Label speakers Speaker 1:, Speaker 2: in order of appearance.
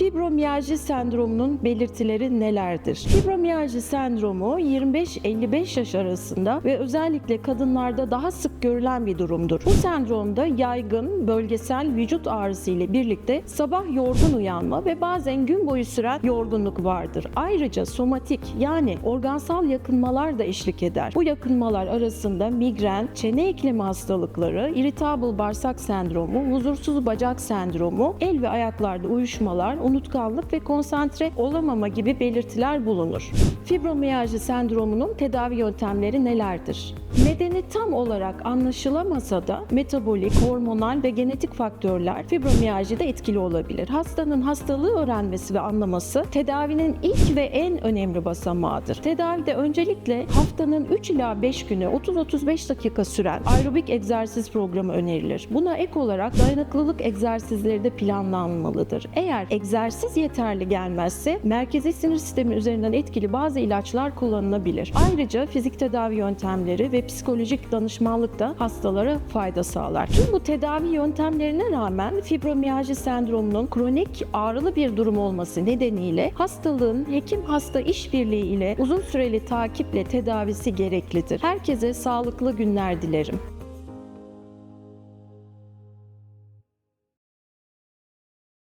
Speaker 1: Fibromiyalji sendromunun belirtileri nelerdir? Fibromiyalji sendromu 25-55 yaş arasında ve özellikle kadınlarda daha sık görülen bir durumdur. Bu sendromda yaygın bölgesel vücut ağrısı ile birlikte sabah yorgun uyanma ve bazen gün boyu süren yorgunluk vardır. Ayrıca somatik yani organsal yakınmalar da eşlik eder. Bu yakınmalar arasında migren, çene eklemi hastalıkları, irritable bağırsak sendromu, huzursuz bacak sendromu, el ve ayaklarda uyuşmalar, unutkanlık ve konsantre olamama gibi belirtiler bulunur. Fibromiyalji sendromunun tedavi yöntemleri nelerdir? Nedeni tam olarak anlaşılamasa da metabolik, hormonal ve genetik faktörler fibromiyajide etkili olabilir. Hastanın hastalığı öğrenmesi ve anlaması tedavinin ilk ve en önemli basamağıdır. Tedavide öncelikle haftanın 3 ila 5 günü 30-35 dakika süren aerobik egzersiz programı önerilir. Buna ek olarak dayanıklılık egzersizleri de planlanmalıdır. Eğer egzersiz yeterli gelmezse merkezi sinir sistemi üzerinden etkili bazı ilaçlar kullanılabilir. Ayrıca fizik tedavi yöntemleri ve psikolojik danışmanlık da hastalara fayda sağlar. Tüm bu tedavi yöntemlerine rağmen fibromiyalji sendromunun kronik ağrılı bir durum olması nedeniyle hastalığın hekim hasta işbirliği ile uzun süreli takiple tedavisi gereklidir. Herkese sağlıklı günler dilerim.